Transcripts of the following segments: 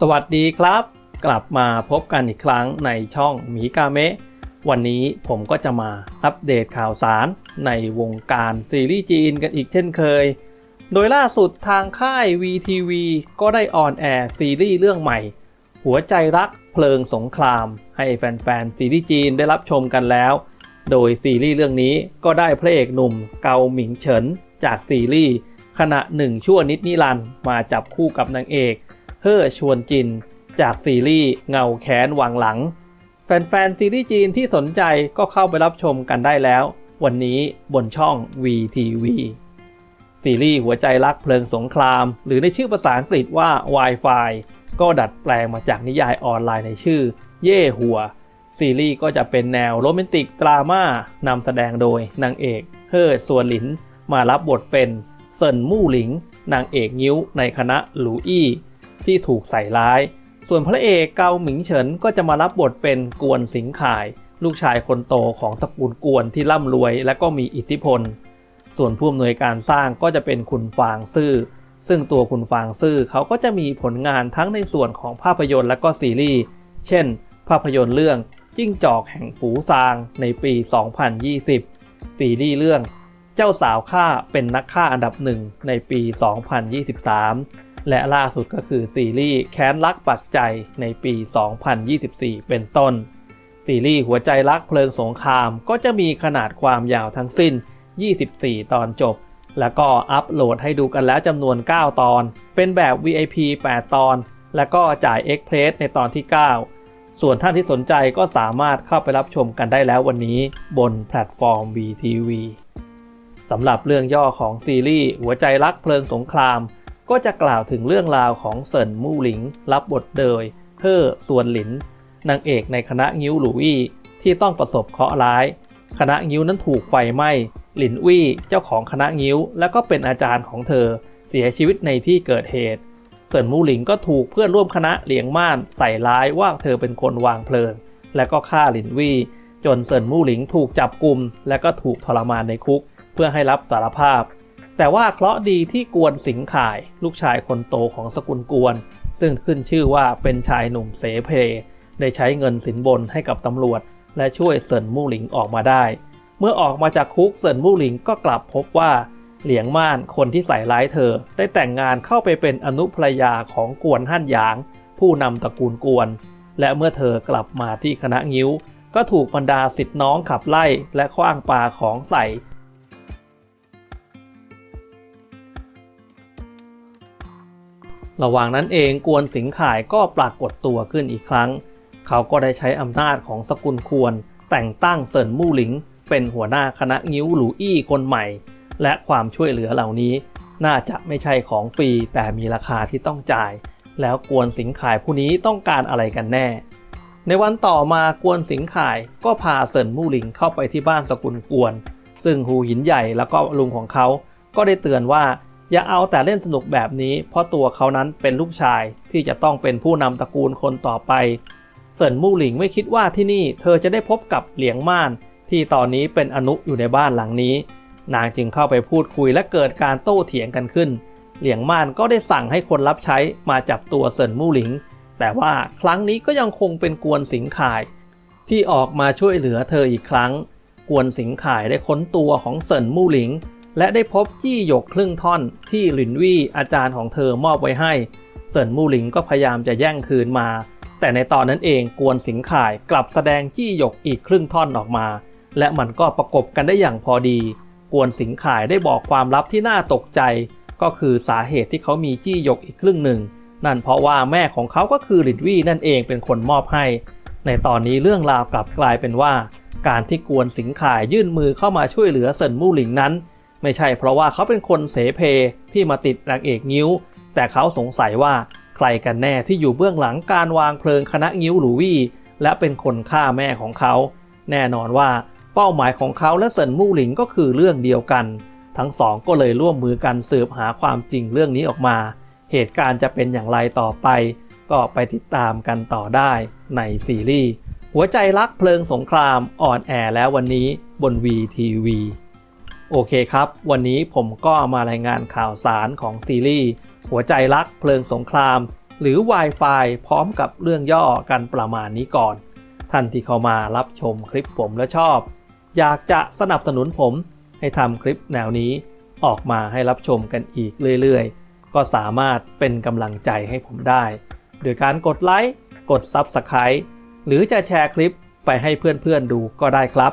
สวัสดีครับ กลับมาพบกันอีกครั้งในช่องหมีกาเมะวันนี้ผมก็จะมาอัปเดตข่าวสารในวงการซีรีส์จีนกันอีกเช่นเคย โดยล่าสุดทางค่าย VTV ก็ได้ออนแอร์ซีรีส์เรื่องใหม่ หัวใจรักเพลิงสงคราม ให้แฟนๆซีรีส์จีนได้รับชมกันแล้ว โดยซีรีส์เรื่องนี้ก็ได้พระเอกหนุ่มเกาหมิงเฉินจากซีรีส์ขณะหนึ่งชั่วนิดนิรันมาจับคู่กับนางเอก เฮ่อชวนจิน จากซีรีส์เงาแค้นวางหลัง แฟนๆซีรีส์จีนที่สนใจก็เข้าไปรับชมกันได้แล้ว วันนี้บนช่อง VTV ซีรีส์หัวใจรักเพลิงสงคราม หรือในชื่อภาษาอังกฤษว่า Wi-Fi ก็ดัดแปลงมาจากนิยายออนไลน์ในชื่อ เย่หัว ซีรีส์ก็จะเป็นแนวโรแมนติกดราม่านำแสดงโดยนางเอกเฮ่อส่วนหลิน มารับบทเป็นเซินมู่หลิง นางเอกนิ้วในคณะหลูอี้ ที่ถูกใส่ร้าย ส่วนพระเอกเกาหมิงเฉินก็จะมารับบทเป็นกวนสิงข่าย ลูกชายคนโตของตระกูลกวนที่ร่ำรวย และก็มีอิทธิพล ส่วนผู้อำนวยการสร้างก็จะเป็นคุณฟางซื่อ ซึ่งตัวคุณฟางซื่อเขาก็จะมีผลงานทั้งในส่วนของภาพยนตร์และก็ซีรีส์ เช่น ภาพยนตร์เรื่องจิ้งจอกแห่งฝูซางในปี 2020 ซีรีส์เรื่อง เจ้าสาวฆ่าเป็นนักฆ่าอันดับหนึ่งในปี 2023 และล่าสุดก็คือซีรีส์แค้นรักปักใจในปี 2024 เป็นต้น ซีรีส์หัวใจรักเพลิงสงครามก็จะมีขนาดความยาวทั้งสิ้น 24 ตอนจบ แล้วก็อัปโหลดให้ดูกันแล้วจำนวน 9 ตอน เป็นแบบ VIP 8 ตอน แล้วก็จ่าย Express ในตอนที่ 9 ส่วนท่านที่สนใจก็สามารถเข้าไปรับชมกันได้แล้ววันนี้บนแพลตฟอร์ม VTV สำหรับเรื่องย่อของซีรีส์หัวใจรักเพลิงสงคราม ก็จะกล่าวถึงเรื่องราวของเซินมู่หลิง รับบทโดยเฮ่อส่วนหลิน นางเอกในคณะงิ้วหลูอี้ที่ต้องประสบเคราะห์ร้าย คณะงิ้วนั้นถูกไฟไหม้หลินวี่เจ้าของคณะงิ้ว และก็เป็นอาจารย์ของเธอ เสียชีวิตในที่เกิดเหตุ เซินมู่หลิงก็ถูกเพื่อนร่วมคณะเหลียงม่านใส่ร้ายว่าเธอเป็นคนวางเพลิง และก็ฆ่าหลินวี่จนเซินมู่หลิงถูกจับกลุมและก็ถูกทรมานในคุก เพื่อให้รับสารภาพ แต่ว่าเคราะดีที่กวนสิงข่าย ลูกชายคนโตของสกุลกวน ซึ่งขึ้นชื่อว่าเป็นชายหนุ่มเสเพ ได้ใช้เงินสินบนให้กับตำรวจ และช่วยเซินมู่หลิงออกมาได้ เมื่อออกมาจากคุกเซินมู่หลิงก็กลับพบว่า เหลียงม่านคนที่ใส่ร้ายเธอ ได้แต่งงานเข้าไปเป็นอนุภรรยาของกวนฮั่นหยาง ผู้นำตระกูลกวน และเมื่อเธอกลับมาที่คณะงิ้ว ก็ถูกบรรดาสิทธิน้องขับไล่และคว้างปาของใส่ ระหว่างนั้นเองกวนสิงข่ายก็ปรากฏตัวขึ้นอีกครั้ง เขาก็ได้ใช้อำนาจของสกุลควร แต่งตั้งเซินมู่หลิง เป็นหัวหน้าคณะงิ้วหลูอี้คนใหม่ และความช่วยเหลือเหล่านี้ น่าจะไม่ใช่ของฟรีแต่มีราคาที่ต้องจ่าย แล้วกวนสิงข่ายผู้นี้ต้องการอะไรกันแน่ ในวันต่อมากวนสิงข่ายก็พาเซินมู่หลิงเข้าไปที่บ้านสกุลกวน ซึ่งหูหินใหญ่แล้วก็ลุงของเขาก็ได้เตือนว่า อย่าเอาแต่เล่นสนุกแบบนี้ เพราะตัวเขานั้นเป็นลูกชายที่จะต้องเป็นผู้นำตระกูลคนต่อไป เซินมู่หลิงไม่คิดว่าที่นี่เธอจะได้พบกับเหลียงม่าน ที่ตอนนี้เป็นอนุอยู่ในบ้านหลังนี้ นางจึงเข้าไปพูดคุยและเกิดการโต้เถียงกันขึ้น เหลียงม่านก็ได้สั่งให้คนรับใช้มาจับตัวเซินมู่หลิง แต่ว่าครั้งนี้ก็ยังคงเป็นกวนสิงข่าย ที่ออกมาช่วยเหลือเธออีกครั้ง กวนสิงข่ายได้ค้นตัวของเซินมู่หลิง และได้พบจี้หยกครึ่งท่อนที่หลินวี่อาจารย์ของเธอมอบไว้ให้เซินมู่หลิงก็พยายามจะแย่งคืนมา แต่ในตอนนั้นเองกวนสิงข่ายกลับแสดงจี้หยกอีกครึ่งท่อนออกมา และมันก็ประกบกันได้อย่างพอดี กวนสิงข่ายได้บอกความลับที่น่าตกใจ ก็คือสาเหตุที่เขามีจี้หยกอีกครึ่งหนึ่ง นั่นเพราะว่าแม่ของเขาก็คือหลินวี่นั่นเองเป็นคนมอบให้ ในตอนนี้เรื่องราวกลับกลายเป็นว่า การที่กวนสิงข่ายยื่นมือเข้ามาช่วยเหลือเซินมู่หลิงนั้น ไม่ใช่เพราะว่าเขาเป็นคนเสเพที่มาติดนางเอกงิ้ว แต่เขาสงสัยว่าใครกันแน่ที่อยู่เบื้องหลังการวางเพลิงคณะงิ้วหลูวี่และเป็นคนฆ่าแม่ของเขา แน่นอนว่าเป้าหมายของเขาและเซินมู่หลิงก็คือเรื่องเดียวกัน ทั้งสองก็เลยร่วมมือกันสืบหาความจริงเรื่องนี้ออกมา เหตุการณ์จะเป็นอย่างไรต่อไป ก็ไปติดตามกันต่อได้ในซีรีส์หัวใจรักเพลิงสงครามอ่อนแอแล้ววันนี้บน VTV โอเคครับ วันนี้ผมก็มารายงานข่าวสารของซีรีส์หัวใจรักเพลิงสงคราม หรือ Wi-Fi พร้อมกับเรื่องย่อกันประมาณนี้ก่อน ท่านที่เข้ามารับชมคลิปผมและชอบ อยากจะสนับสนุนผมให้ทำคลิปแนวนี้ ออกมาให้รับชมกันอีกเรื่อยๆ ก็สามารถเป็นกำลังใจให้ผมได้ โดยการกดไลค์ กด Subscribe หรือจะแชร์คลิปไปให้เพื่อนๆดูก็ได้ครับ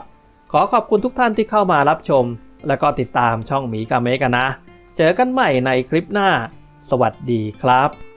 ขอขอบคุณทุกท่านที่เข้ามารับชม แล้วก็ติดตามช่องหมีกาเมกันนะ เจอกันใหม่ในคลิปหน้า สวัสดีครับ